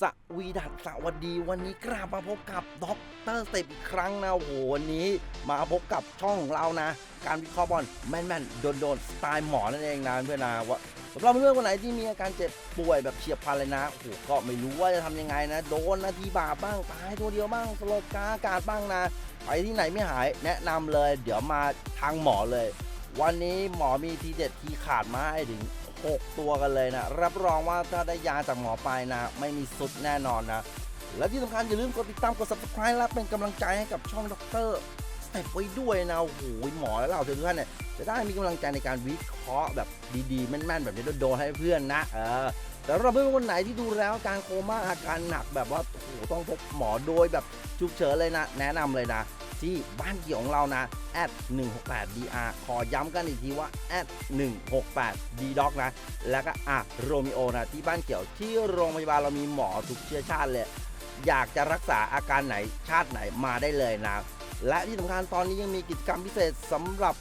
สวีดัสสวัสดีวันนี้กลับมาพบกับด็อกเตอร์สเต็ปอีกครั้งนะโอ้โหวันนี้มาพบกับช่องของเรานะ การวิเคราะห์บอลแม่นๆ โดนๆ สไตล์หมอนั่นเองนะเพื่อนนะว่าสำหรับเพื่อนๆคนไหนที่มีอาการเจ็บป่วยแบบเฉียบพลันเลยนะโอ้โหก็ไม่รู้ว่าจะทำยังไงนะ โดนนาทีบาบ้างตายตัวเดียวบ้างสลบกาอากาศบ้างนะไปที่ไหนไม่หายแนะนำเลย เดี๋ยวมาทางหมอเลย วันนี้หมอมีทีเด็ดทีขาดมาให้ถึง 6 ตัวกันเลยนะ รับรองว่าถ้าได้ยาจากหมอไปนะ ไม่มีสุดแน่นอนนะ และที่สำคัญอย่าลืมกดติดตามกด subscribe และเป็นกำลังใจให้กับช่องด็อกเตอร์สเต็ปไว้ด้วยนะโอ้โหหมอและเราทุกท่านเนี่ยจะได้มีกำลังใจในการวิเคราะห์แบบดีๆแม่นๆ แบบนี้โดนให้เพื่อนนะเออแต่สำหรับเพื่อนคนไหนที่ดูแล้วอาการโคม่าอาการหนักแบบว่าโอ้โหต้องพบหมอโดยแบบฉุกเฉินเลยนะ แนะนำเลยนะ ที่บ้านเกี่ยวของเรานะ @168dr ขอย้ำกันอีกทีว่า @168ddoc นะ แล้วก็อะโรมิโอนะที่บ้านเกี่ยวที่โรงพยาบาลเรามีหมอทุกเชื้อชาติเลย อยากจะรักษาอาการไหนชาติไหนมาได้เลยนะ และที่สำคัญตอนนี้ยังมีกิจกรรมพิเศษสำหรับ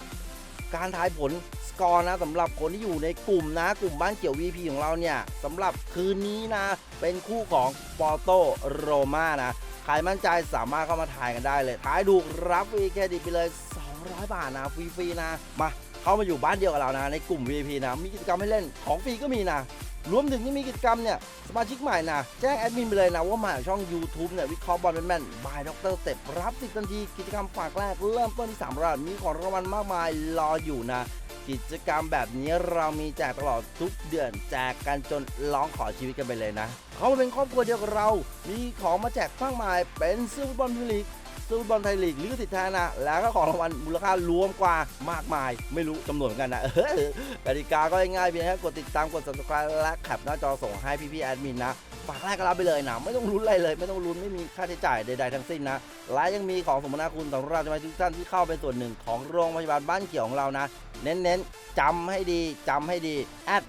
การทายผลสกอร์นะสำหรับคนที่อยู่ในกลุ่มนะ กลุ่มบ้านเกี่ยว VP ของเราเนี่ยสำหรับคืนนี้นะ เป็นคู่ของปอโตโรมานะ ใครมั่นใจสามารถเข้ามาถ่ายกันได้เลย ถ่ายดูรับฟรีเครดิตไปเลย 200 บาทนะฟรีๆนะ มาเข้ามาอยู่บ้านเดียวกับเรานะ ในกลุ่ม VIP นะ มีกิจกรรมให้เล่นของฟรีก็มีนะ รวมถึงที่มีกิจกรรมเนี่ยสมาชิกใหม่นะแจ้งแอดมินไปเลยนะว่ามาจากช่อง YouTube เนี่ยวิเคราะห์บอลแม่นบายดรสเต็ปรับสิทธิ์ทันทีกิจกรรมฝากแรกเริ่มต้นที่3รางวัลมีของรางวัลมากมายรออยู่นะ กิจกรรมแบบนี้เรามีแจกตลอดทุกเดือนแจกกันจนร้องขอชีวิตกันไปเลยนะ เขาเป็นครอบครัวเดียวกับเรา มีของมาแจกมากมายเป็นเสื้อฟุตบอลพรีเมียร์ลีก เสื้อฟุตบอลไทยลีกลิขสิทธิ์แท้นะ แล้วก็ของรางวัลมูลค่ารวมกว่ามากมาย ไม่รู้จำนวนเหมือนกันนะเออกติกาก็ง่ายๆเพียงแค่กดติดตามกด subscribe และแคปหน้าจอส่งให้พี่ๆแอดมินนะฝากแรกก็รับไปเลยนะไม่ต้องลุ้นอะไรเลย ไม่ต้องลุ้นไม่มีค่าใช้จ่ายใดๆทั้งสิ้นนะและยังมีของสมนาคุณสำหรับสมาชิกทุกท่านที่เข้าเป็นส่วนหนึ่งของโรงพยาบาลบ้านเกี่ยวของเรานะ เน้นๆจำให้ดีจำให้ดีแอด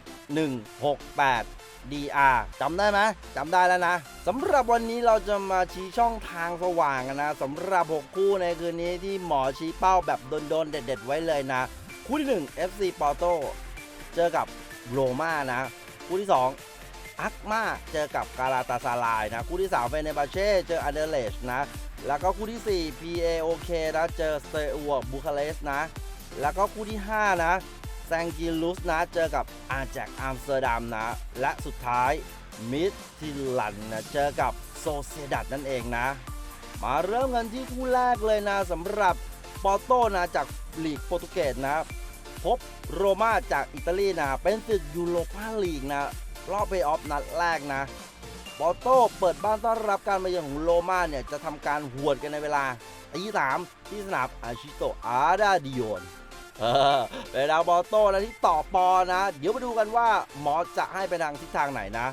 168 DR จำได้ไหมจำได้แล้วนะสำหรับวันนี้เราจะมาชี้ช่องทางสว่างกันนะสำหรับ 6 คู่ในคืนนี้ที่หมอชี้เป้าแบบโดนๆเด็ด ๆ ไว้เลยนะ คู่ที่1 FC Porto เจอกับโรม่านะ คู่ที่ 2 อักมาเจอกับกาลาตาซาลายนะ คู่ที่3เฟเนบาเช่เจออันเดเลชนะ แล้วก็คู่ที่ 4 PAOK นะเจอเตอัวบูคาเรสนะ แล้วก็คู่ที่ 5 นะ แซงกิลุสนะเจอกับอาแจกอัมสเตอร์ดัมนะ และสุดท้ายมิดทิลันนะเจอกับโซเซดัดนั่นเองนะ มาเริ่มกันที่คู่แรกเลยนะสำหรับปอร์โตนะจากลีกโปรตุเกสนะ พบโรม่าจากอิตาลีนะ เป็นศึกยูโรปาลีกนะรอบเพย์ออฟนัดแรกนะปอร์โต้เปิดบ้านต้อนรับการมาเยือนของโรม่าเนี่ยจะทำการหวดกันในเวลาตีสามที่สนามอาชิโตอาดาดิโอน เออเป็นดาวบอลโต้นะที่ต่อปอนะ เดี๋ยวมาดูกันว่าหมอจะให้ไปทางทิศทางไหนนะ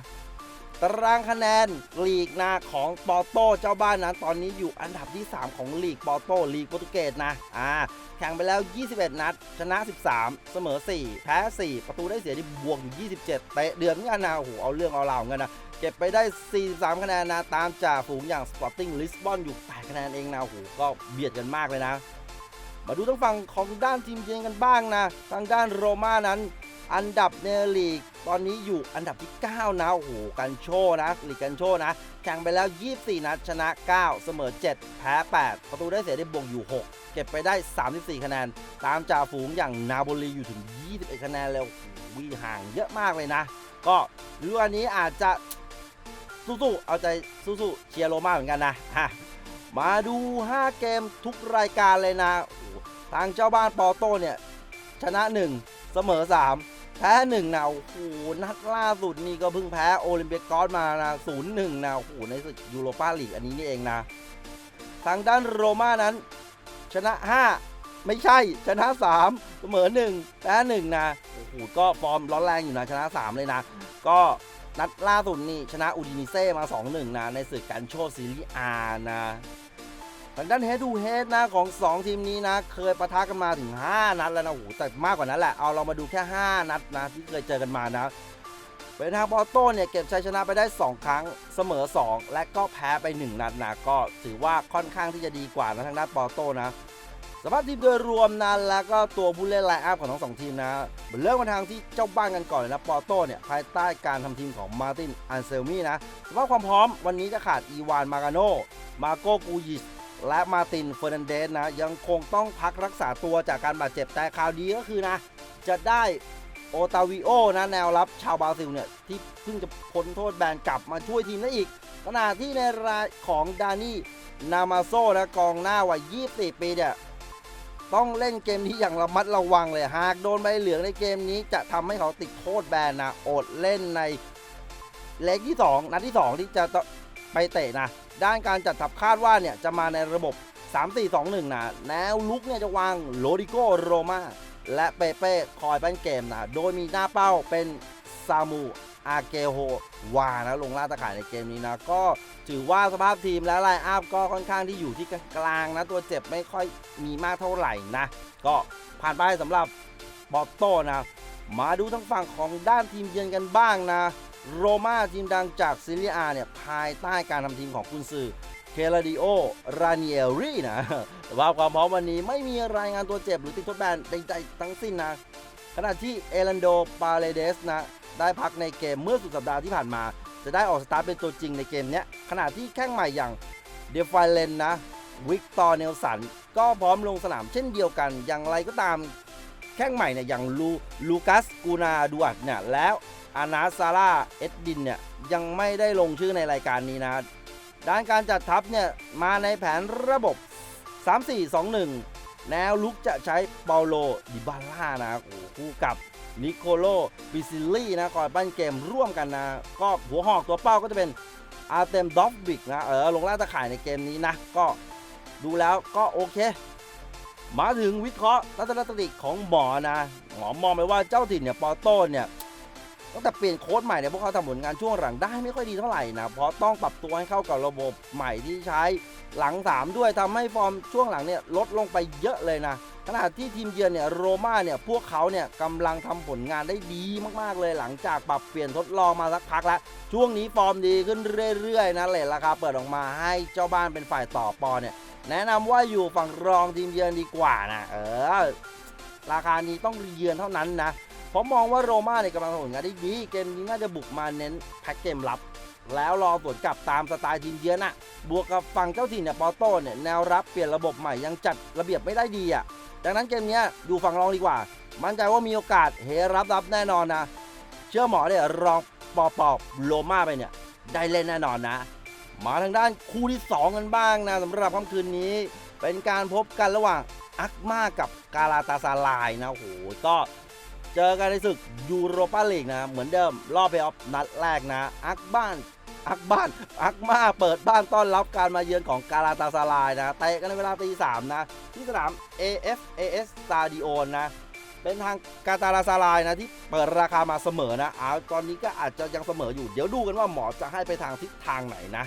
ตารางคะแนนลีกนะของปอโต้เจ้าบ้านนั้นตอนนี้อยู่อันดับที่ 3 ของลีกปอโต้ลีกโปรตุเกสนะอ่าแข่งไปแล้ว 21 นัด ชนะ 13 เสมอ 4 แพ้ 4 ประตูได้เสียที่บวกอยู่ 27 เตะเดือนเหมือนกันะโอ้โหเอาเรื่องเอาราวเหมือนนนะ เก็บไปได้ 43 คะแนนนะ ตามจ่าฝูงอย่าง Sporting Lisbon อยู่ 8 คะแนนเองนะโอ้โหก็เบียดกันมากเลยนะ มาดูทางฝั่งของด้านทีมเยือนกันบ้างนะ ทางด้านโรม่านั้น อันดับในลีก ตอนนี้อยู่อันดับที่ 9 นะ โอ้โห กันโชนะลีกกันโชนะ แข่งไปแล้ว 24 นัดชนะ 9 เสมอ 7 แพ้ 8 ประตูได้เสียได้บวกอยู่ 6 เก็บไปได้ 34 คะแนน ตามจ่าฝูงอย่างนาโบลีอยู่ถึง 21 คะแนนแล้ววิ่ห่างเยอะมากเลยนะ ก็ฤดูกาลนี้อาจจะสู้ๆ เอาใจสู้ๆ เชียร์โรม่าเหมือนกันนะฮะ มาดู 5 เกมทุกรายการเลยนะ ทางเจ้าบ้านปอโต้เนี่ย ชนะ 1 เสมอ 3 แพ้1นะโอ้โหนัดล่าสุดนี่ก็เพิ่งแพ้โอลิมเปียกอสมานะ0 1นะโอ้โหในศึกยูโรปาลีกอันนี้นี่เองนะ ทางด้านโรม่านั้น ชนะ 5 ไม่ใช่ชนะ 3 เสมอ 1 แพ้1นะโอ้โหก็ฟอร์มร้อนแรงอยู่นะชนะ 3 เลยนะ ก็นัดล่าสุดนี่ชนะอูดินิเซ่มา 2-1 นะ ในศึกการโชว์ซีรีส์อานะ ทางด้านเฮดูเฮดนะของ 2 ทีมนี้นะ เคยปะทะกันมาถึง 5 นัดแล้วนะโอ้โหแต่มากกว่านั้นแหละเอาเรามาดูแค่ 5 นัดนะที่เคยเจอกันมานะเป็นทางปอโต้เนี่ยเก็บชัยชนะไปได้ 2 ครั้งเสมอ 2 และก็แพ้ไป 1 นัดนะก็ถือว่าค่อนข้างที่จะดีกว่านะทางด้านปอโต้นะสภาพทีมโดยรวมนะแล้วก็ตัวผู้เล่นไลน์อัพของทั้งสองทีมนะเริ่มมาทางที่เจ้าบ้านกันก่อนนะปอโต้เนี่ยภายใต้การทำทีมของมาร์ตินอันเซลมี่นะสภาพความพร้อมวันนี้จะขาดอีวานมาการโนมาโกกูยิช และมาตินเฟอร์นันเดสนะยังคงต้องพักรักษาตัวจากการบาดเจ็บแต่ข่าวดีก็คือนะ จะได้โอตาวิโอนะแนวรับชาวบราซิลเนี่ย ที่เพิ่งจะพ้นโทษแบนกลับมาช่วยทีมได้อีก ขณะที่ในรายของดานี่นามาโซนะกองหน้าวัย 24 ปีเนี่ยต้องเล่นเกมนี้อย่างระมัดระวังเลย หากโดนใบเหลืองในเกมนี้จะทำให้เขาติดโทษแบนนะอดเล่นในเล็กที่ 2 นัดที่ 2 ที่จะไปเตะนะ ด้านการจัดทัพคาดว่าเนี่ยจะมาในระบบ 3-4-2-1 นะแนวลุกเนี่ยจะวางโรดิโกโรมาและเปเป้คอยปั้นเกมนะ โดยมีหน้าเป้าเป็นซามูอาเกโฮวานะลงล่าตะข่ายในเกมนี้นะ ก็ถือว่าสภาพทีมและไลน์อัพก็ค่อนข้างที่อยู่ที่กลางนะ ตัวเจ็บไม่ค่อยมีมากเท่าไหร่นะ ก็ผ่านไปสำหรับบอตโต้นะ มาดูทางฝั่งของด้านทีมเยือนกันบ้างนะ โรม่าทีมดังจากซีเรียอาเนี่ยภายใต้การทำทีมของคุณซือเคลาดิโอ ราเนียรีนะแต่ว่าความพร้อมวันนี้ไม่มีรายงานตัวเจ็บหรือติดทดแบนใดๆทั้งสิ้นนะ ขณะที่เอลันโด ปาเลเดสนะ ได้พักในเกมเมื่อสุดสัปดาห์ที่ผ่านมา จะได้ออกสตาร์ทเป็นตัวจริงในเกมเนี้ยขณะที่แข้งใหม่อย่างเดฟไฟเลนนะ วิกตอร์เนลสัน ก็พร้อมลงสนามเช่นเดียวกัน อย่างไรก็ตามแข้งใหม่เนี่ยอย่างลูลูคัสกูนาดูอัดเนี่ยแล้ว อานาซาร่าเอ็ดดินเนี่ยยังไม่ได้ลงชื่อในรายการนี้นะ ด้านการจัดทัพเนี่ยมาในแผนระบบ 3-4-2-1 แนวลุกจะใช้เปาโล ดิบาล่านะคู่กับนิโคโลบิซิลี่นะคอยปั้นเกมร่วมกันนะ ก็หัวหอกตัวเป้าก็จะเป็นอาร์เตมดอฟบิกนะ เออ ลงล่าตะข่ายในเกมนี้นะ ก็ดูแล้วก็โอเค มาถึงวิเคราะห์ทัศนคติของหมอนะ หมอมองไปว่าเจ้าถิ่นเนี่ย ปอโต้เนี่ย ตั้งแต่เปลี่ยนโค้ชใหม่เนี่ยพวกเขาทำผลงานช่วงหลังได้ไม่ค่อยดีเท่าไหร่นะเพราะต้องปรับตัวให้เข้ากับระบบใหม่ที่ใช้หลังสามด้วยทำให้ฟอร์มช่วงหลังเนี่ยลดลงไปเยอะเลยนะขณะที่ทีมเยือนเนี่ยโรม่าเนี่ยพวกเขาเนี่ยกำลังทำผลงานได้ดีมากๆเลยหลังจากปรับเปลี่ยนทดลองมาสักพักแล้ว ช่วงนี้ฟอร์มดีขึ้นเรื่อยๆนะเลทราคาเปิดออกมาให้เจ้าบ้านเป็นฝ่ายต่อปอเนี่ยแนะนำว่าอยู่ฝั่งรองทีมเยือนดีกว่านะเออราคานี้ต้องเยือนเท่านั้นนะ เพราะมองว่าโรม่าเนี่ยกำลังทำผลงานได้ดี เกมนี้น่าจะบุกมาเน้นแพ็กเกมรับ แล้วรอสวนกลับตามสไตล์ทีมเยือนอะบวกกับฝั่งเจ้าถิ่นเนี่ยปอโต้เนี่ยแนวรับเปลี่ยนระบบใหม่ยังจัดระเบียบไม่ได้ดีอะดังนั้นเกมนี้ดูฝั่งรองดีกว่า มั่นใจว่ามีโอกาสเฮรับรับแน่นอนนะ เชื่อหมอเนี่ยรองปอปอบโรม่าไปเนี่ยได้เล่นแน่นอนนะ มาทางด้านคู่ที่ 2 กันบ้างนะสำหรับค่ำคืนนี้ เป็นการพบกันระหว่างอักมากับกาลาตาซาลายนะโอ้โหก็ เจอกันในศึกยูโรปาลีกนะ เหมือนเดิม รอบเพย์ออฟนัดแรกนะ อักบ้านอักบ้านอักมาเปิดบ้านต้อนรับการมาเยือนของกาลาตาซาลายนะเตะกันในเวลาตีสามนะ ที่สนาม AFAS Stadion นะ เป็นทางกาตาลาซาลายนะที่เปิดราคามาเสมอนะเอาตอนนี้ก็อาจจะยังเสมออยู่ เดี๋ยวดูกันว่าหมอจะให้ไปทางทิศทางไหนนะ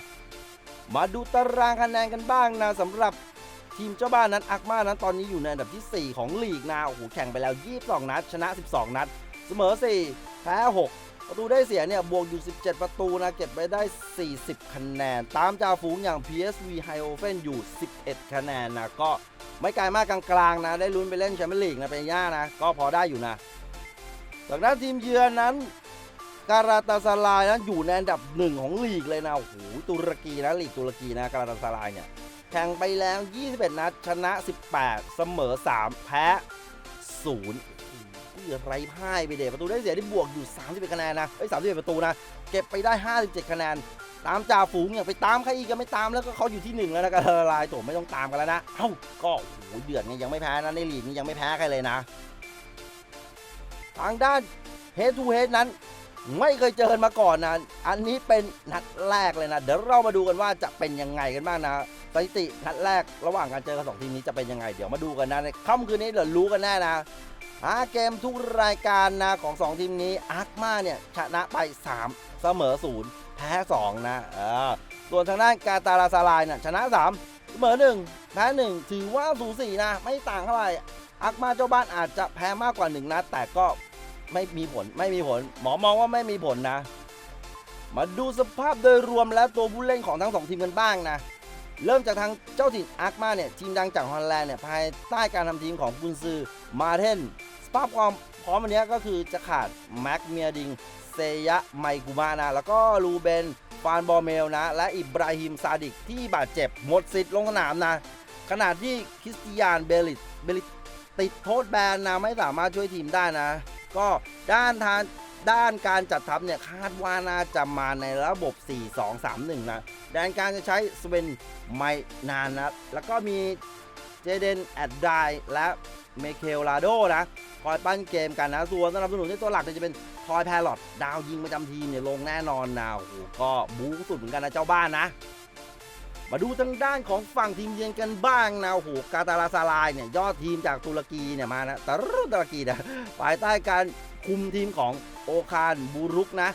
มาดูตารางคะแนนกันบ้างนะสำหรับ ทีมเจ้าบ้านนั้นอักมานั้นตอนนี้อยู่ในอันดับทีสี่4 ของลีกนะโอ้โหแข่งไปแล้ว 22 นัด ชนะ 12 นัด เสมอ 4 แพ้ 6 ประตูได้เสียเนี่ยบวกอยู่ 17 ประตูนะเก็บไปได้ 40 คะแนน ตามจ่าฝูงอย่าง PSV h i o f e n อยู่ 11 คะแนนนะก็ไม่ไกลมากกลางๆนะได้ลุ้นไปเล่นแชมเปี้ยนลีกนะเป็นย่านะก็พอได้อยู่นะจากด้นทีมเยือนนั้นการาตาซาลายนั้นอยู่ในอันดับหนึ่งของลีกเลยนะโอ้โหตุรกีนะลีกตุรกีนะการาตาซาลายเนี่ย แข่งไปแล้ว 21 นัด ชนะ 18 เสมอ 3 แพ้0เหลือไรพ่ายไปเดประตูได้เสียที่บวกอยู่ 31 คะแนนนะเอ้ย31 ประตูนะ เก็บไปได้ 57 คะแนน ตามจ่าฝูงอย่างไปตามใครอีกก็ไม่ตามแล้วก็เขาอยู่ที่หนึ่งแล้วนะการาตาซาลายโถไม่ต้องตามกันแล้วนะ เอ้า ก็โอ้โหเดือดไงยังไม่แพ้นะในลีกนี้ยังไม่แพ้ใครเลยนะ ทางด้าน Head to Head นั้น ไม่เคยเจอกันมาก่อนนะ อันนี้เป็นนัดแรกเลยนะ เดี๋ยวเรามาดูกันว่าจะเป็นยังไงกันบ้างนะ สถิตินัดแรกระหว่างการเจอกันสองทีมนี้จะเป็นยังไง เดี๋ยวมาดูกันนะในค่ำคืนนี้เดี๋ยวรู้กันแน่นะหาเกมทุกรายการนะของ 2 ทีมนี้อาร์คมาเนี่ยชนะไป 3 เสมอ 0 แพ้ 2 นะเออส่วนทางด้านกาตาลาซาลายเนี่ยชนะ 3 เสมอ 1 แพ้ 1 ถือว่าสูสีนะ ไม่ต่างเท่าไหร่อาร์คมาเจ้าบ้านอาจจะแพ้มากกว่า 1นัดแต่ก็ ไม่มีผลไม่มีผล หมอมองว่าไม่มีผลนะ มาดูสภาพโดยรวมและตัวผู้เล่นของทั้งสองทีมกันบ้างนะเริ่มจากทางเจ้าถิ่นอาร์กมาเนี่ยทีมดังจากฮอลแลนด์เนี่ยภายใต้การทำทีมของกุนซือมาเทนสภาพความพร้อมวันนี้ก็คือจะขาดแม็กเมียดิงเซยะไมกุมานะแล้วก็ลูเบนฟานบอเมลนะ และอิบราฮิมซาดิกที่บาดเจ็บหมดสิทธิ์ลงสนามนะขณะที่คริสติยานเบลิตเบลิตติดโทษแบนนะไม่สามารถช่วยทีมได้นะ ก็ด้านทางด้านการจัดทัพเนี่ยคาดว่าน่าจะมาในระบบ 4-2-3-1 นะแดนกางจะใช้สเวนไมนานนะแล้วก็มีเจเดนแอดไดและเมเคลลาโดนะคอยปั้นเกมกันนะ ส่วนสนับสนุนในตัวหลักจะเป็นทอยแพรลอตดาวยิงประจำทีมเนี่ยลงแน่นอนนะโอ้โหก็บู๊สุดเหมือนกันนะเจ้าบ้านนะ มาดูทางด้านของฝั่งทีมเยือนกันบ้างนะโอ้โหกาตาลาซาลายเนี่ยยอดทีมจากตุรกีเนี่ยมานะตรุตุรกีนะภายใต้การคุมทีมของโอคานบูรุกนะ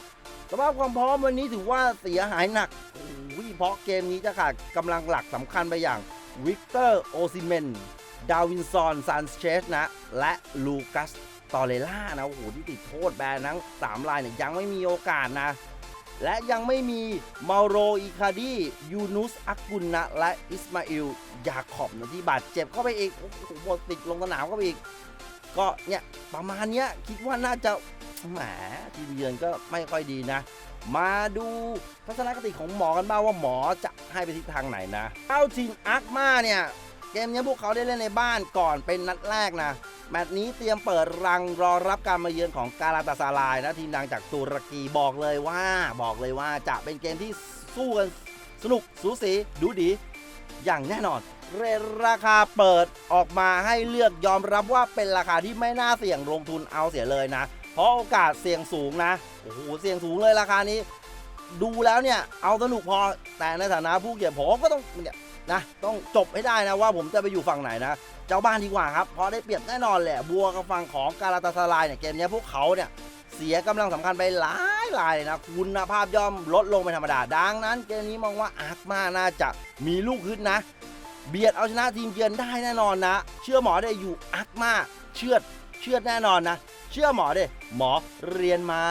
สภาพความพร้อมวันนี้ถือว่าเสียหายหนักโอ้โหเพราะเกมนี้จะขาดกำลังหลักสำคัญไปอย่างวิกเตอร์โอซิเมนดาวินซอนซานเชสนะ และลูคัสตอเรล่านะโอ้โหที่ติดโทษแบนทั้ง 3 รายเนี่ยยังไม่มีโอกาสนะ และยังไม่มีมาโรอิคาดียูนุสอักกุลนะและอิสมาอิลยาขอบนะที่บาดเจ็บเข้าไปอีกโอ้โหหมดติดลงสนามเข้าไปอีก ก็เนี่ยประมาณเนี้ยคิดว่าน่าจะแหมทีมเยือนก็ไม่ค่อยดีนะ มาดูทัศนคติของหมอกันบ้างว่าหมอจะให้ไปทิศทางไหนนะเข้าทีมอาร์กมาเนี่ย เกมนี้พวกเขาได้เล่นในบ้านก่อนเป็นนัดแรกนะแมตช์นี้เตรียมเปิดรังรอรับการมาเยือนของกาลาตาซารายนะทีมดังจากตุรกีบอกเลยว่าบอกเลยว่าจะเป็นเกมที่สู้กันสนุกสูสีดูดี อย่างแน่นอนเรทราคาเปิดออกมาให้เลือกยอมรับว่าเป็นราคาที่ไม่น่าเสี่ยงลงทุนเอาเสียเลยนะ เพราะโอกาสเสี่ยงสูงนะโอ้โหเสี่ยงสูงเลยราคานี้ ดูแล้วเนี่ยเอาสนุกพอแต่ในฐานะผู้เกี่ยวผมก็ต้องเนี่ย นะ ต้องจบให้ได้นะว่าผมจะไปอยู่ฝั่งไหนนะ เจ้าบ้านดีกว่าครับ เพราะได้เปรียบแน่นอนแหละ บัวกับฝั่งของกาลาตาซารายเนี่ยเกมนี้พวกเขาเนี่ยเสียกำลังสำคัญไปหลายรายเลยนะ คุณภาพย่อมลดลงเป็นธรรมดา ดังนั้น เกมนี้มองว่าอาร์คมาน่าจะมีลูกขึ้นนะ เบียดเอาชนะทีมเยือนได้แน่นอนนะ เชื่อหมอได้อยู่อาร์คมาเชื่อดเชื่อดแน่นอนนะ เชื่อหมอดิหมอเรียนมา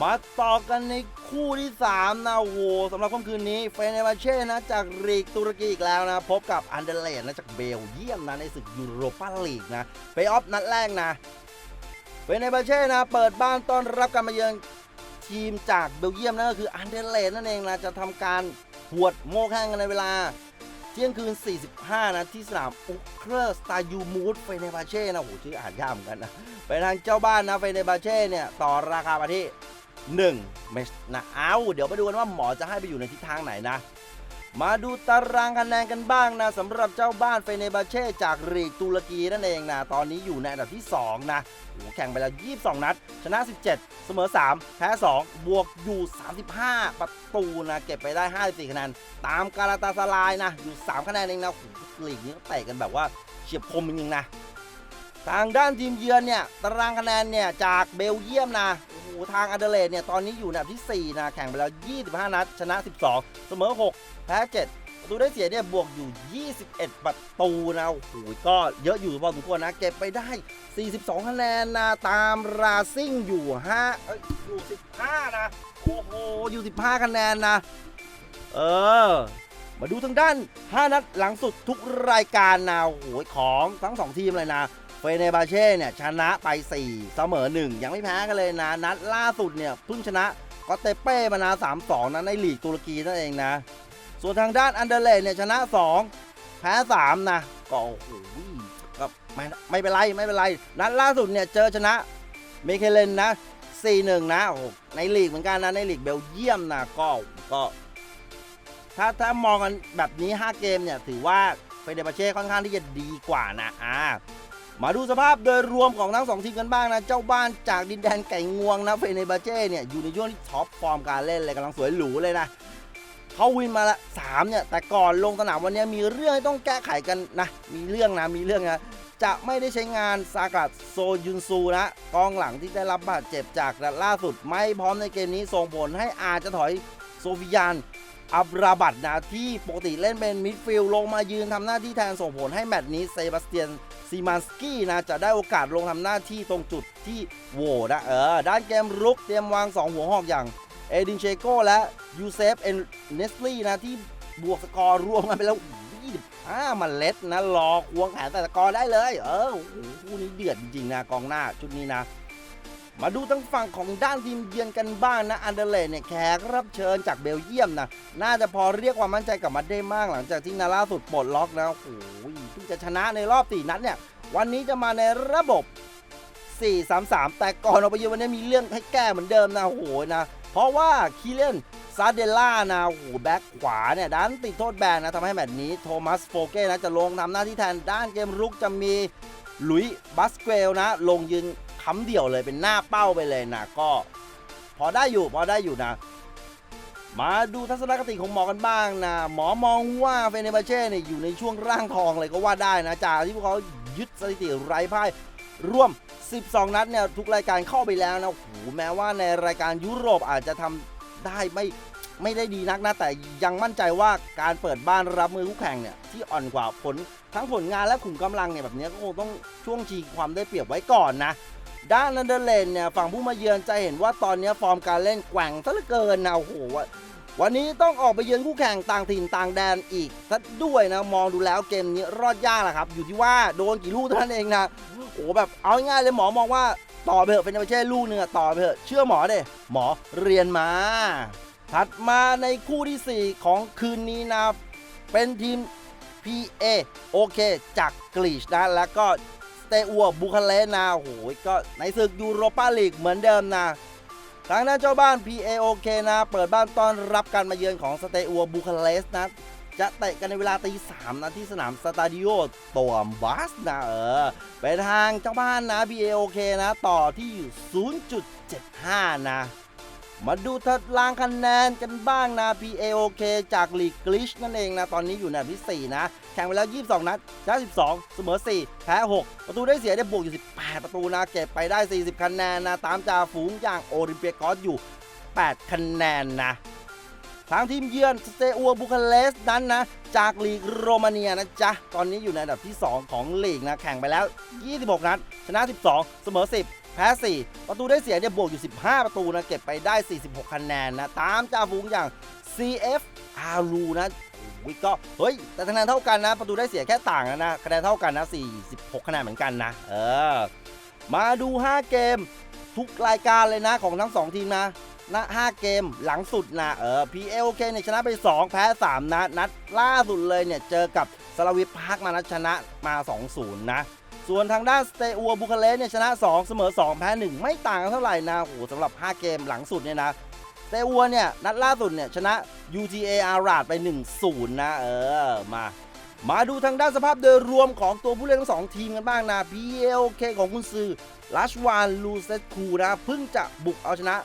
มาต่อกันในคู่ที่ 3 นะโอ้โหสำหรับค่ำคืนนี้เฟเนบาเช่นะจากลีกตุรกีอีกแล้วนะ พบกับอันเดเลดนะจากเบลเยียมนะในศึกยูโรปาลีกนะไปออฟนัดแรกนะเฟเนบาเช่นะเปิดบ้านต้อนรับการมาเยือนทีมจากเบลเยียมนั่นก็คืออันเดเลดนั่นเองนะจะทำการหวดโม่แข้งกันในเวลา เที่ยงคืน 45 นะที่สนามอุเครสตายูมูดเฟเนบาเช่นะโหชื่ออ่านยากเหมือนกันนะไปทางเจ้าบ้านนะเฟเนบาเช่เนี่ยต่อราคามาที่1เมชนะเอาเดี๋ยวไปดูกันว่าหมอจะให้ไปอยู่ในทิศทางไหนนะ มาดูตารางคะแนนกันบ้างนะสำหรับเจ้าบ้านเฟเนบาเช่จากรีกตุรกีนั่นเองนะ ตอนนี้อยู่ในอันดับที่ 2 นะโอ้แข่งไปแล้ว 22 นัด ชนะ 17 เสมอ 3 แพ้ 2 บวกอยู่ 35 ประตูนะ เก็บไปได้ 54 คะแนน ตามกาลาตาสลายนะ อยู่ 3 คะแนนเองนะโอ้โหลีกนี้เตะกันแบบว่าเฉียบคมจริงๆนะ ทางด้านทีมเยือนเนี่ย ตารางคะแนนเนี่ยจากเบลเยียมนะโอ้โทางอันเดเลดเนี่ยตอนนี้อยู่ในอันดับที่ 4 นะ แข่งไปแล้ว 25 นัด ชนะ 12 เสมอ 6 แพ้ 7 ประตูได้เสียเนี่ยบวกอยู่ 21 ประตูนะโอ้โหก็เยอะอยู่พอสมควรนะ เก็บไปได้ 42 คะแนนนะ ตามราซิ่งอยู่5เอ้ยอยู่ 15 นะ โอ้โห อยู่ 15 คะแนนนะ เออมาดูทางด้าน 5 นัดหลังสุดทุกรายการนะโอ้โหของทั้ง 2 ทีมเลยนะ เฟเนบาเช่เนี่ยชนะไป 4 เสมอ 1 ยังไม่แพ้กันเลยนะ นัดล่าสุดเนี่ยเพิ่งชนะก็เตเป้มานะ3-2 นะในลีกตุรกีนั่นเองนะ ส่วนทางด้านอันเดเลเนี่ยชนะ 2 แพ้ 3 นะ ก็โอ้โหก็ไม่ไม่เป็นไรไม่เป็นไร นัดล่าสุดเนี่ยเจอชนะเมเคเลนนะ 4-1 นะโอ้โหในลีกเหมือนกันนะในลีกเบลเยียมนะก็ก็ถ้าถ้ามองกันแบบนี้ 5 เกมเนี่ยถือว่าเฟเดบาเช่ค่อนข้างที่จะดีกว่านะอ่า มาดูสภาพโดยรวมของทั้ง 2 ทีมกันบ้างนะ เจ้าบ้านจากดินแดนไก่งวงนะเฟเนบาเช่เนี่ยอยู่ในช่วงที่ท็อปฟอร์มการเล่นเลยกำลังสวยหรูเลยนะเขาวินมาละสามเนี่ยแต่ก่อนลงสนามวันนี้มีเรื่องต้องแก้ไขกันนะ มีเรื่องนะ มีเรื่องนะ จะไม่ได้ใช้งานซากัดโซยุนซูนะกองหลังที่ได้รับบาดเจ็บจากล่าสุดไม่พร้อมในเกมนี้ส่งผลให้อาจจะถอยโซฟิยาน อับราบัตนะที่ปกติเล่นเป็นมิดฟิลด์ลงมายืนทำหน้าที่แทนส่งผลให้แมตช์นี้เซบาสเตียนซีมานสกี้นะจะได้โอกาสลงทำหน้าที่ตรงจุดที่โหวนะเออด้านเกมรุกเตรียมวาง 2 หัวหอกอย่างเอดินเชโกและยูเซฟเอนเนสลีนะที่บวกสกอร์รวมกันไปแล้ว25มันเล็ดนะรอควงแขนแต่สกอร์ได้เลย เออโอ้โหคู่นี้เดือดจริงๆนะกองหน้าชุดนี้นะ มาดูทั้งฝั่งของด้านทีมเยือนกันบ้างนะอันเดเลดเนี่ยแขกรับเชิญจากเบลเยียมนะน่าจะพอเรียกความมั่นใจกลับมาได้มากหลังจากที่นาล่าสุดปลดล็อกนะโอ้โหเพิ่งจะชนะในรอบสี่นัดเนี่ยวันนี้จะมาในระบบ 4-3-3 แต่ก่อนออกไปเยือนวันนี้มีเรื่องให้แก้เหมือนเดิมนะโอ้โหนะเพราะว่าคีเลนซาเดล่านะโอ้โหแบ็คขวาเนี่ยดันติดโทษแบนนะทำให้แมตช์นี้โทมัสโฟเก้นะจะลงทำหน้าที่แทนด้านเกมรุกจะมีลุยบัสเกลนะ ลงยืน ค้ำเดี่ยวเลยเป็นหน้าเป้าไปเลยนะก็ พอได้อยู่พอได้อยู่นะ มาดูทัศนคติของหมอกันบ้างนะ หมอมองว่าเฟเนบาเช่เนี่ยอยู่ในช่วงร่างทองเลยก็ว่าได้นะจากที่พวกเขายึดสถิติไร้พ่ายร่วม 12 นัดเนี่ยทุกรายการเข้าไปแล้วนะโอ้โหแม้ว่าในรายการยุโรปอาจจะทำได้ไม่ไม่ได้ดีนักนะ แต่ยังมั่นใจว่าการเปิดบ้านรับมือคู่แข่งเนี่ยที่อ่อนกว่าผลทั้งผลงานและขุมกำลังเนี่ยแบบนี้ก็คงต้องช่วงชิงความได้เปรียบไว้ก่อนนะ ด้านนันเดอร์เลนเนี่ยฝั่งผู้มาเยือนจะเห็นว่าตอนนี้ฟอร์มการเล่นแกว่งซะเหลือเกินนะโอ้โหวันนี้ต้องออกไปเยือนคู่แข่งต่างถิ่นต่างแดนอีกซะด้วยนะมองดูแล้วเกมนี้รอดยากแหละครับ อยู่ที่ว่าโดนกี่ลูกเท่านั้นเองนะโอ้โหแบบเอาง่ายเลยหมอมองว่าต่อไปเถอะเป็นไม่ใช่ลูกนึงอะต่อไปเถอะเชื่อหมอเด้หมอเรียนมา ถัดมาในคู่ที่ 4 ของคืนนี้นะเป็นทีม PA โอเคจากกรีชนะแล้วก็ เตอัวบูคาเลสนะโอ้โหก็ในศึกยูโรปาลีกเหมือนเดิมนะทางด้านเจ้าบ้าน PAOK นะ เปิดบ้านต้อนรับการมาเยือนของสเตอัวบูคาเลสนะ จะเตะกันในเวลาตีสามนะที่สนามสตาดิโอตัวบัสนะเออไปทางเจ้าบ้านนะ PAOK นะ ต่อที่อยู่0.75 นะ มาดูตารางคะแนนกันบ้างนะ PAOK จากลีกกลิชนั่นเองนะ ตอนนี้อยู่ในอันดับที่ 4 นะ แข่งไปแล้ว 22 นัดชนะ12 เสมอ 4 แพ้ 6 ประตูได้เสียได้บวกอยู่ 18 ประตูนะ เก็บไปได้ 40 คะแนนนะ ตามจ่าฝูงอย่างโอลิมเปียกอสอยู่ 8 คะแนนนะ ทางทีมเยือนสเตอัวบูคาเลสนั้นนะ จากลีกโรมาเนียนะจ๊ะ ตอนนี้อยู่ในอันดับที่ 2 ของลีกนะ แข่งไปแล้ว 26 นัด ชนะ 12 เสมอ 10 แพ้ 4 ประตูได้เสียเนี่ยบวกอยู่ 15 ประตูนะ เก็บไปได้ 46 คะแนนนะ ตามจ่าฝูงอย่าง CF อารูนะโอ้ยก็ เฮ้ย แต่คะแนนเท่ากันนะ ประตูได้เสียแค่ต่างนะ คะแนนเท่ากันนะ 46 คะแนนเหมือนกันนะ เออ มาดู 5 เกม ทุกรายการเลยนะของทั้ง 2 ทีมนะนะ5เกมหลังสุดนะ เออ PLK เนี่ยชนะไป 2 แพ้ 3 นะ นัดล่าสุดเลยเนี่ย เจอกับสลาวิพาร์คมานะชนะมา 2-0 นะ ส่วนทางด้านสเตอัวบูคาเลสเนี่ยชนะ 2 เสมอ 2 แพ้ 1 ไม่ต่างกันเท่าไหร่นะโอ้โหสำหรับ 5 เกมหลังสุดเนี่ยนะสเตอัวเนี่ยนัดล่าสุดเนี่ยชนะ UTA อาราดไป 1-0 นะ เออมามาดูทางด้านสภาพโดยรวมของตัวผู้เล่นทั้งสองทีมกันบ้างนะ PLK ของคุณซือลัชวานลูเซตคูนะเพิ่งจะบุกเอาชนะ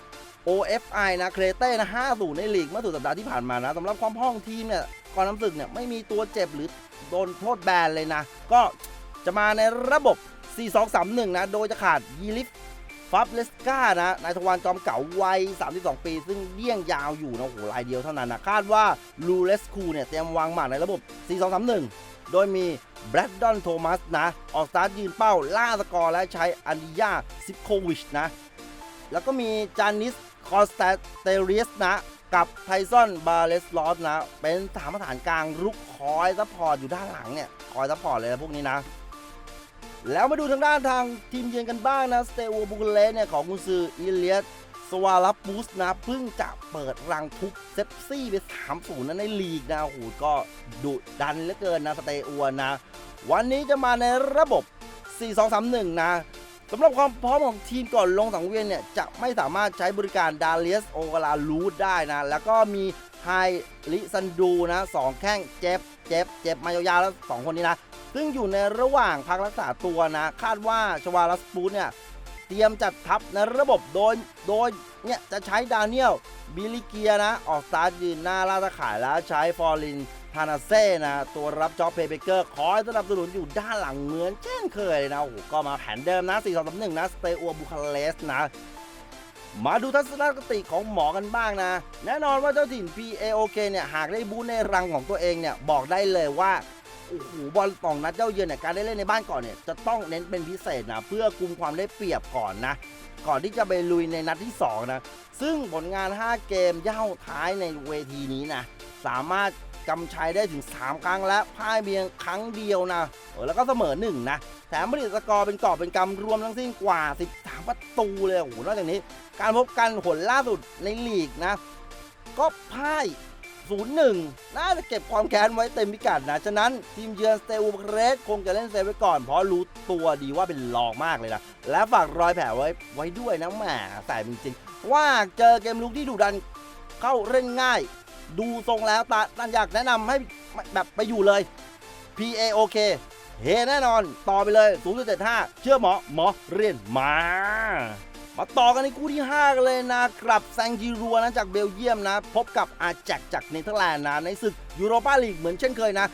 OFI นะเครเต้นะ5-0 ในลีกเมื่อสุดสัปดาห์ที่ผ่านมานะสำหรับความพร้อมของทีมเนี่ยก่อนน้ำศึกเนี่ยไม่มีตัวเจ็บหรือโดนโทษแบนเลยนะ ก็ จะมาในระบบ 4-2-3-1 นะ โดยจะขาดยีลิฟฟับเลสกานะนายทวารจอมเก่าวัย 32 ปี ซึ่งเลี่ยงยาวอยู่นะโอ้โหรายเดียวเท่านั้นนะคาดว่าลูเลสคูเนี่ยเตรียมวางหมากในระบบ 4-2-3-1 โดยมีแบรดดอนโทมัสนะ ออกสตาร์ทยืนเป้าล่าสกอร์และใช้อันดิยาซิโควิชนะ แล้วก็มีจานิสคอสเตเตเรียสนะ กับไทซอนบาเลสลอสนะ เป็นสามฐานกลางรุกคอยซัพพอร์ตอยู่ด้านหลังเนี่ย คอยซัพพอร์ตเลยนะพวกนี้นะ แล้วมาดูทางด้านทางทีมเยือนกันบ้างนะสเตโอบูเลสเนี่ยของกุนซืออิเลียสสวาลปูสนะเพิ่งจะเปิดรังทุบเซปซี่ไป3-0นะในลีกนะโอ้โหก็ดุดันเหลือเกินนะสเตอัวนะ วันนี้จะมาในระบบ 4-2-3-1 นะสำหรับความพร้อมของทีมก่อนลงสังเวียนเนี่ย จะไม่สามารถใช้บริการดาเลียสโอกาลาลูดได้นะ แล้วก็มีไฮลิซันดูนะสองแข้งเจ็บ เจ็บ เจ็บมายาวๆแล้วสองคนนี้นะ ซึ่งอยู่ในระหว่างพักรักษาตัวนะ คาดว่าชวาลัสปูสเนี่ยเตรียมจัดทัพในระบบโดยโดยเนี่ยจะใช้ดาเนียลบิลิเกียนะ ออกสตาร์ทยืนหน้าลาตะข่ายแล้วใช้ฟอร์ลินทานาเซ่นะ ตัวรับจ็อบเพย์เบเกอร์คอยสนับสนุนอยู่ด้านหลังเหมือนเช่นเคยนะโอ้โหก็มาแผนเดิมนะ 4 2 3 1 นะ สเตอัวบูคาเลสนะ มาดูทัศนคติของหมอกันบ้างนะ แน่นอนว่าเจ้าถิ่น PAOK เนี่ย หากได้บูในรังของตัวเองเนี่ย บอกได้เลยว่า โอ้โหบอลสองนัดเจ้าเยือนเนี่ยการได้เล่นในบ้านก่อนเนี่ยจะต้องเน้นเป็นพิเศษนะเพื่อกุมความได้เปรียบก่อนนะ ก่อนที่จะไปลุยในนัดที่ 2 นะ ซึ่งผลงาน 5 เกมเย่าท้ายในเวทีนี้นะสามารถกำชัยได้ถึง 3 ครั้งและพ่ายเพียงครั้งเดียวนะแล้วก็เสมอหนึ่งนะแถมผลิตสกอร์เป็นกอบเป็นกำรวมทั้งสิ้นกว่า 13 ประตูเลยโอ้โหนอกจากนี้ การพบกันหนล่าสุดในลีกนะ ก็พ่าย 0-1 น่าจะเก็บความแค้นไว้เต็มพิกัดนะ ฉะนั้นทีมเยือนสเตอูบเรสคงจะเล่นเซฟไว้ก่อน เพราะรู้ตัวดีว่าเป็นรองมากเลยนะ และฝากรอยแผลไว้ไว้ด้วยนะแหมแต่จริงๆ ว่าเจอเกมลุกที่ดุดันเข้าเล่นง่าย ดูทรงแล้วตาตันอยากแนะนำให้แบบไปอยู่เลย PAOK เฮแน่นอน ต่อไปเลย 0.75 เชื่อหมอ หมอเรียนมา มาต่อกันในคู่ที่ 5 กันเลยนะกลับแซงจีรัวนะจากเบลเยียมนะ พบกับอาแจกจากเนเธอร์แลนด์นะในศึกยูโรปาลีกเหมือนเช่นเคยนะ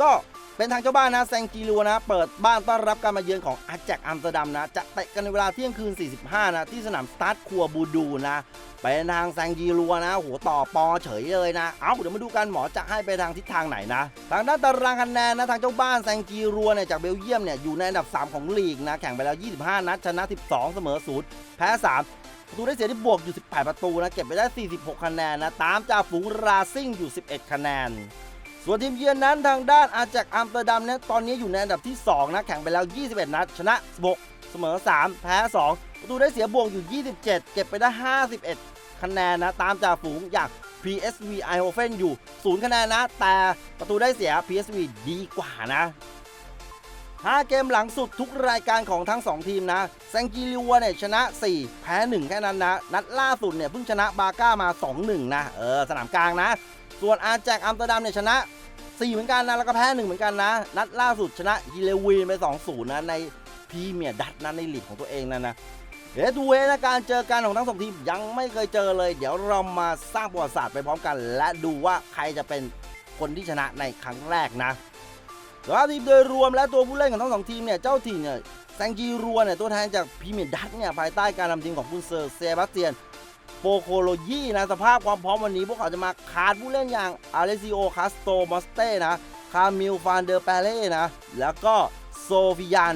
ก็ เป็นทางเจ้าบ้านนะแซงจีรัวนะ เปิดบ้านต้อนรับการมาเยือนของอาแจกอัมสเตอร์ดัมนะ จะเตะกันในเวลาเที่ยงคืน 45 นะ ที่สนามสตาร์ทครัวบูดูนะเป็นทางแซงจีรัวนะโหต่อปอเฉยเลยนะ เอาเดี๋ยวมาดูกันหมอจะให้ไปทางทิศทางไหนนะ ทางด้านตารางคะแนนนะทางเจ้าบ้านแซงจีรัวเนี่ยจากเบลเยียมเนี่ยอยู่ในอันดับ 3 ของลีกนะ แข่งไปแล้ว 25 นัดชนะ 12 เสมอ0แพ้ 3ประตูได้เสียที่บวกอยู่ 18 ประตูนะ เก็บไปได้ 46 คะแนนนะ ตามจ่าฝูงราซิ่งอยู่ 11 คะแนน ส่วนทีมเยือนนั้นทางด้านอาจากอัมสเตอร์ดัมเนี่ยตอนนี้อยู่ในอันดับที่ 2 นะ แข่งไปแล้ว 21 นัด ชนะ6เสมอ 3 แพ้ 2 ประตูได้เสียบวกอยู่ 27 เก็บไปได้ 51 คะแนนนะ ตามจ่าฝูงอย่าง PSV Eindhoven อยู่ 0 คะแนนนะ แต่ประตูได้เสีย PSV ดีกว่านะ 5 เกมหลังสุดทุกรายการของทั้ง 2 ทีมนะแซงกิลิวัวเนี่ยชนะ 4 แพ้ 1 แค่นั้นนะ นัดล่าสุดเนี่ยเพิ่งชนะบาก้ามา 2-1 นะ เออ สนามกลางนะ ส่วนอาแจกอัมสเตอร์ดัมเนี่ยชนะ 4 เหมือนกันนะ แล้วก็แพ้ 1 เหมือนกันนะ นัดล่าสุดชนะฮิเลวีนไป 2-0 นะ ในพรีเมียร์ดัตนะในลีกของตัวเองนั่นนะเฮดูเวนะการเจอกันของทั้งสองทีมยังไม่เคยเจอเลย เดี๋ยวเรามาสร้างประวัติศาสตร์ไปพร้อมกัน และดูว่าใครจะเป็นคนที่ชนะในครั้งแรกนะสำหรับทีมโดยรวมและตัวผู้เล่นของทั้งสองทีมเนี่ยเจ้าถิ่นเนี่ยแซงจีรัวเนี่ยตัวแทนจากพรีเมียร์ดัตเนี่ยภายใต้การนำทีมของคุณเซอร์เซบาสเตียน โปโคโลยีนะสภาพความพร้อมวันนี้พวกเขาจะมาขาดผู้เล่นอย่างอาเลซิโอคาสโตมอสเต้นะคามิลฟานเดอร์เปเล่นะ แล้วก็โซฟิยาน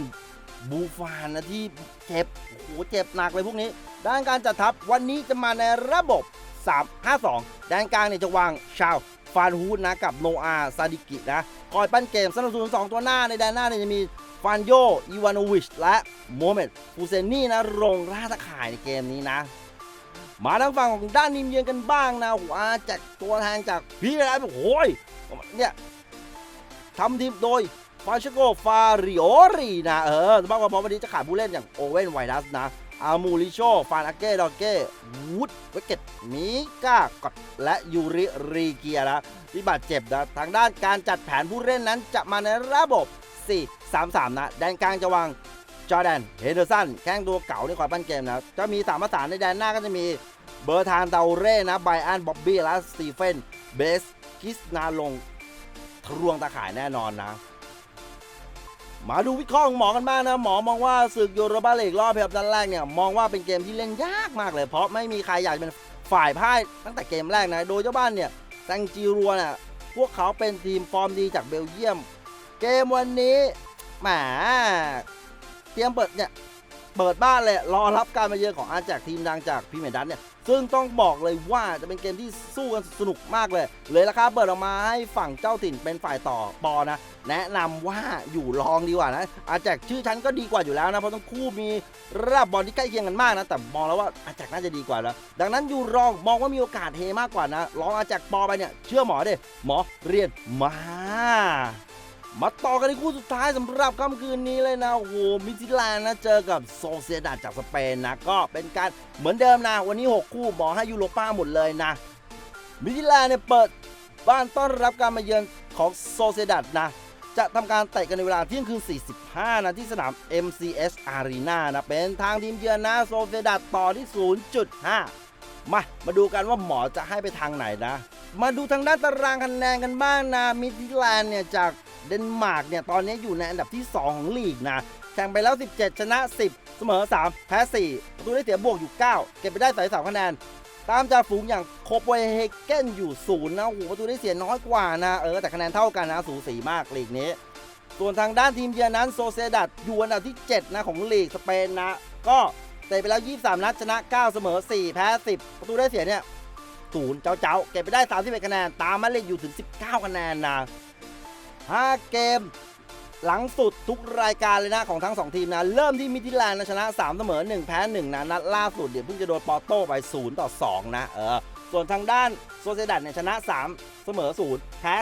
บูฟานนะที่เจ็บโอ้โหเจ็บหนักเลยพวกนี้ ด้านการจัดทัพวันนี้จะมาในระบบ 3-5-2แดนกลางเนี่ยจะวางชาวฟานฮูดนะกับโนอาซาดิกินะคอยปั้นเกมสนับสนุน2ตัวหน้าในแดนหน้าเนี่ยจะมีฟานโย อีวานอวิช และโมเมดฟูเซนี่นะลงราตะข่ายในเกมนี้นะ มาทางฝั่งของด้านทีมเยือนกันบ้างนะหัวจากตัวแทนจากพี่อะไรโอ้ยเนี่ยทำทีมโดยฟาชโกฟาริโอรีนะเออบ้างว่าพราะวันนี้จะขาดผู้เล่นอย่างโอเว่นไวรัสนะอามูริโชฟานอาเก้ดอเก้วูดเวกเกตมิก้ากอดและยูริรีเกียนะที่บาดเจ็บนะทางด้านการจัดแผนผู้เล่นนั้นจะมาในระบบ 4-3-3 นะ แดนกลางจะวาง จอแดน เฮเดอร์สัน แข้งตัวเก่าในคอยปั้นเกมนะ จะมีสามประสานในแดนหน้าก็จะมีเบอร์ธานเตาเร่นะ ไบอัน บ๊อบบี้ และสตีเฟน เบส กิสนาลงทรวงตาข่ายแน่นอนนะ มาดูวิเคราะห์ของหมอกันบ้างนะ หมอมองว่าศึกยูโรปาลีกรอบเพลย์ออฟนัดแรกเนี่ย มองว่าเป็นเกมที่เล่นยากมากเลย เพราะไม่มีใครอยากเป็นฝ่ายพ่ายตั้งแต่เกมแรกนะ โดยเจ้าบ้านเนี่ยแซงจีรัวเนี่ยพวกเขาเป็นทีมฟอร์มดีจากเบลเยียม เกมวันนี้แหม เตรียมเปิดเนี่ยเปิดบ้านเลยรอรับการมาเยือนของอาจากทีมดังจากพรีเมดัตเนี่ยซึ่งต้องบอกเลยว่าจะเป็นเกมที่สู้กันสนุกมากเลย เลยราคาเปิดออกมาให้ฝั่งเจ้าถิ่นเป็นฝ่ายต่อปอนะ แนะนำว่าอยู่รองดีกว่านะ อาจากชื่อชั้นก็ดีกว่าอยู่แล้วนะ เพราะทั้งคู่มีระดับบอลที่ใกล้เคียงกันมากนะ แต่มองแล้วว่าอาจากน่าจะดีกว่าแล้ว ดังนั้นอยู่รองมองว่ามีโอกาสเทมากกว่านะรองอาจากปอไปเนี่ยเชื่อหมอเด้หมอเรียนมา มาต่อกันในคู่สุดท้ายสำหรับค่ำคืนนี้เลยนะโอ้โหมิทิลานนะเจอกับโซเซียดาจากสเปนนะก็เป็นการเหมือนเดิมนะ วันนี้ 6 คู่หมอให้ยูโรป้าหมดเลยนะ มิทิลานเนี่ยเปิดบ้านต้อนรับการมาเยือนของโซเซียดาดนะ จะทำการเตะกันในเวลาเที่ยงคืน 45 นะที่สนาม MCS Arena นะเป็นทางทีมเยือนนะโซเซียดาดต่อที่ 0.5 มามาดูกันว่าหมอจะให้ไปทางไหนนะ มาดูทางด้านตารางคะแนนกันบ้างนะมิทิแลนเนี่ยจาก เดนมาร์กเนี่ยตอนนี้อยู่ในอันดับที่ 2 ของลีกนะแข่งไปแล้ว 17 ชนะ 10 เสมอ 3 แพ้ 4 ประตูได้เสียบวกอยู่ 9 เก็บไปได้33คะแนน ตามจาฝูงอย่างโคเปเฮเกนอยู่ศูนย์นะโอ้โหประตูได้เสียน้อยกว่านะ เออแต่คะแนนเท่ากันนะสูสีมากลีกนี้ ส่วนทางด้านทีมเยือนนั้นโซเซดัดอยู่อันดับที่ 7 นะของลีกสเปนนะ ก็เตะไปแล้ว 23 นัดชนะ 9 เสมอ 4 แพ้ 10 ประตูได้เสียเนี่ยศูนย์เจ้าเจ้าเก็บไปได้ 31 คะแนน ตามมาเลอยู่ถึง 19 คะแนนนะ 5 เกม หลังสุดทุกรายการเลยนะของทั้ง 2 ทีมนะ เริ่มที่มิทิแลนด์นะชนะ 3 เสมอ 1 แพ้ 1 นะนัดล่าสุดเดี๋ยวเพิ่งจะโดนปอโต้ไป 0 ต่อ 2 นะเออส่วนทางด้านโซเซดัดเนี่ยชนะ 3 เสมอ 0 แพ้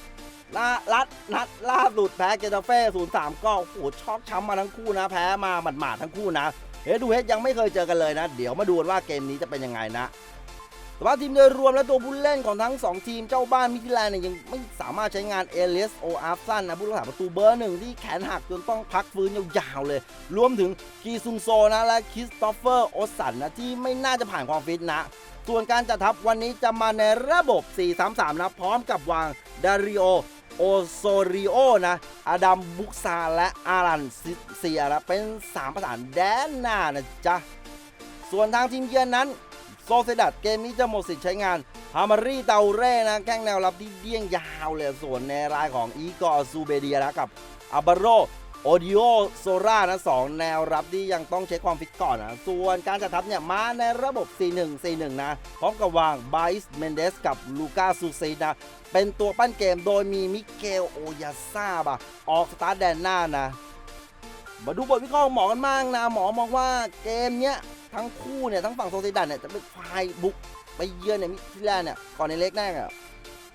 2ล่าลัดนัดล่าสุดแพ้เกตาเฟ่0 3 ก็โอ้โหช็อกช้ำมาทั้งคู่นะ แพ้มาหมาดๆทั้งคู่นะเฮดดูเฮดยังไม่เคยเจอกันเลยนะ เดี๋ยวมาดูว่าเกมนี้จะเป็นยังไงนะ แต่ว่าทีมโดยรวมและตัวผู้เล่นของทั้ง 2 ทีมเจ้าบ้านมิทิแลนด์เนี่ยยังไม่สามารถใช้งานเอเลสโออาร์ซันนะผู้รักษาประตูเบอร์หนึ่งที่แขนหักจนต้องพักฟื้นยาวๆเลย รวมถึงกีซุงโซนะและคริสโตเฟอร์โอสันนะที่ไม่น่าจะผ่านความฟิตนะ ส่วนการจัดทัพวันนี้จะมาในระบบ 4-3-3 นะ พร้อมกับวางดาริโอโอโซริโอนะอดัมบุกซาและอารันซิเซียนะเป็น 3 ประสานแดนหน้านะจ๊ะ ส่วนทางทีมเยือนนั้น โซเซดัดเกมนี้จะหมดสิทธิ์ใช้งานฮามารีเตาเร่นะแข้งแนวรับที่เดี้ยงยาวเลยส่วนในรายของอีกอร์ซูเบเดียนะกับอาบาโรโอดิโอโซรานะสองแนวรับที่ยังต้องเช็คความฟิตก่อนนะส่วนการจัดทัพเนี่ยมาในระบบ 4-1-4-1 นะ พร้อมกับวางไบส์เมนเดสกับลูกาซูเซนะเป็นตัวปั้นเกมโดยมีมิเกลโอยาซาบะออกสตาร์แดนหน้านะ มาดูบทวิเคราะห์ของหมอกันบ้างนะ หมอมองว่าเกมเนี้ย ทั้งคู่เนี่ยทั้งฝั่งโซเซดันเนี่ยจะเป็นฝ่ายบุกไปเยือนเนี่ยมิทิแลนเนี่ยก่อนในเล็กแรกอะ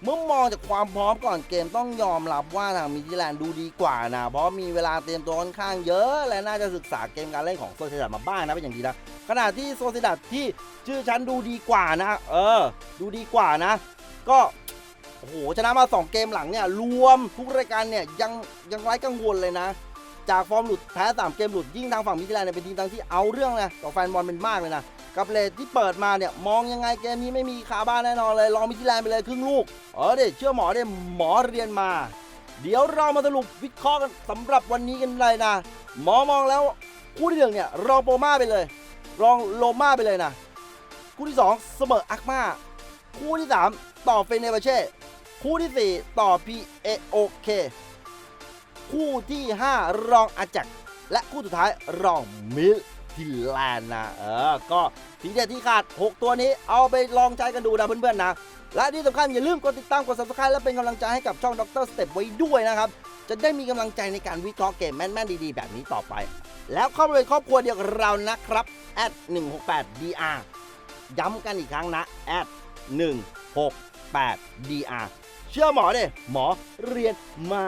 เมื่อมองจากความพร้อมก่อนเกมต้องยอมรับว่าทางมิทิแลนด์ดูดีกว่านะเพราะมีเวลาเตรียมตัวค่อนข้างเยอะ และน่าจะศึกษาเกมการเล่นของโซเซดันมาบ้างนะเป็นอย่างดีนะขณะที่โซเซดันที่ชื่อชั้นดูดีกว่านะเออ ดูดีกว่านะ ก็โอ้โหชนะมา 2 เกมหลังเนี่ยรวมทุกรายการเนี่ยยังยังไร้กังวลเลยนะ จากฟอร์มหลุดแพ้3เกมหลุดยิ่งทางฝั่งมิทิลนด์เนี่ยเป็นทีมทางที่เอาเรื่องนะต่อแฟนบอลเป็นมากเลยนะกับเลทที่เปิดมาเนี่ยมองยังไงเกมนี้ไม่มีคาบ้านแน่นอนเลยลองมิทิลนด์ไปเลยครึ่งลูกเออเด็เชื่อหมอเด็หมอเรียนมา เดี๋ยวเรามาสรุปวิเคราะห์กันสำหรับวันนี้กันเลยนะ หมอมองแล้วคู่ที่หนึ่งเนี่ยรองโปรมาไปเลย รองโลมาไปเลยนะคู่ที่สองเสมออักมาคู่ที่สามต่อเฟเนบาเช่ คู่ที่สี่ต่อ PAOK คู่ที่ 5 รองอาจักและคู่สุดท้ายรองมิลทิแลนด์นะเออก็ทีเด็ดที่ขาด 6 ตัวนี้เอาไปลองใช้กันดูนะเพื่อนๆนะและที่สำคัญอย่าลืมกดติดตามกด subscribe และเป็นกำลังใจให้กับช่องดรสเต็ปไว้ด้วยนะครับจะได้มีกำลังใจในการวิเคราะห์เกมแม่นๆดีๆ แบบนี้ต่อไป แล้วเข้ามาเป็นครอบครัวเดียวกับเรานะครับ @168dr ย้ำกันอีกครั้งนะ 168dr เชื่อหมอเด้หมอเรียนมา